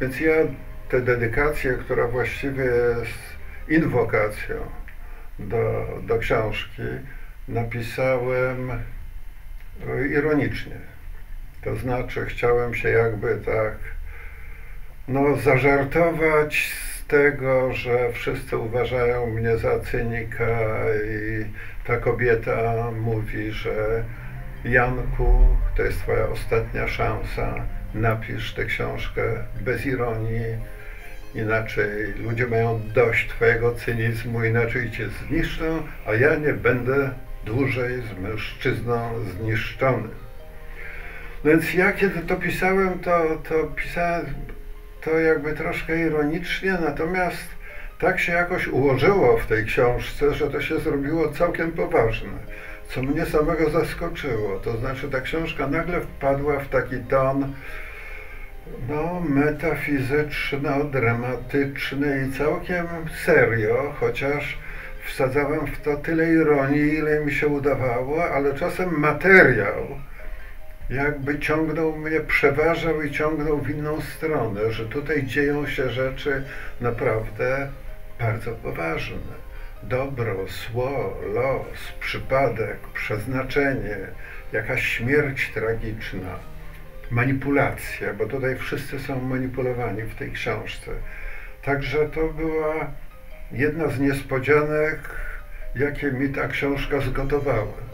Więc ja tę dedykację, która właściwie jest inwokacją do, do książki, napisałem e, ironicznie. To znaczy chciałem się jakby tak no, zażartować z tego, że wszyscy uważają mnie za cynika i ta kobieta mówi, że Janku, to jest twoja ostatnia szansa, napisz tę książkę bez ironii, inaczej ludzie mają dość twojego cynizmu, inaczej cię zniszczą, a ja nie będę dłużej z mężczyzną zniszczony. No więc ja kiedy to pisałem, to, to pisałem to jakby troszkę ironicznie, natomiast tak się jakoś ułożyło w tej książce, że to się zrobiło całkiem poważne, co mnie samego zaskoczyło. To znaczy ta książka nagle wpadła w taki ton no, metafizyczno-dramatyczny i całkiem serio, chociaż wsadzałem w to tyle ironii, ile mi się udawało, ale czasem materiał jakby ciągnął mnie, przeważał i ciągnął w inną stronę, że tutaj dzieją się rzeczy naprawdę bardzo poważne. Dobro, zło, los, przypadek, przeznaczenie, jakaś śmierć tragiczna, manipulacja, bo tutaj wszyscy są manipulowani w tej książce. Także to była jedna z niespodzianek, jakie mi ta książka zgotowała.